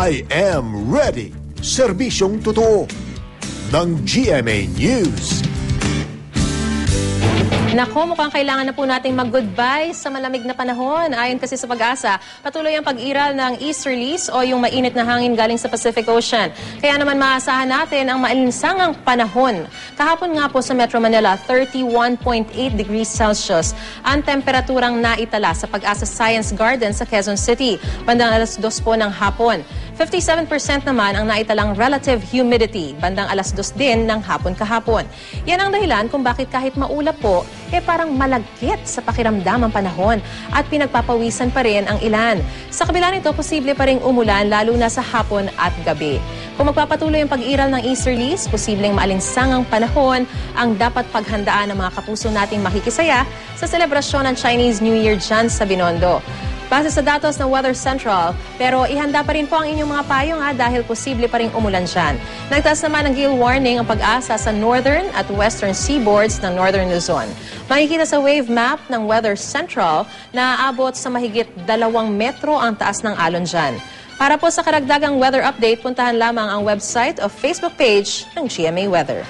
I am ready. Serbisyong totoo ng GMA News. Nako, mukhang kailangan na po nating mag-goodbye sa malamig na panahon. Ayon kasi sa pag-asa, patuloy ang pag-iral ng easterlies o yung mainit na hangin galing sa Pacific Ocean. Kaya naman maasahan natin ang maalinsangang panahon. Kahapon nga po sa Metro Manila, 31.8 degrees Celsius ang temperaturang naitala sa Pag-asa Science Garden sa Quezon City. Bandang alas 2 po ng hapon. 57% naman ang naitalang relative humidity, bandang alas 2 din ng hapon kahapon. Yan ang dahilan kung bakit kahit maulap po, eh parang malagkit sa pakiramdam ang panahon at pinagpapawisan pa rin ang ilan. Sa kabila nito, posible pa rin umulan lalo na sa hapon at gabi. Kung magpapatuloy ang pag-iral ng easterlies, posibleng maalinsangang panahon ang dapat paghandaan ng mga kapuso nating makikisaya sa selebrasyon ng Chinese New Year dyan sa Binondo. Base sa datos ng Weather Central, pero ihanda pa rin po ang inyong mga payong ha dahil posible pa rin umulan dyan. Nagtaas naman ng gale warning ang pag-asa sa northern at western seaboards ng northern Luzon. Makikita sa wave map ng Weather Central na aabot sa mahigit dalawang metro ang taas ng alon dyan. Para po sa karagdagang weather update, puntahan lamang ang website o Facebook page ng GMA Weather.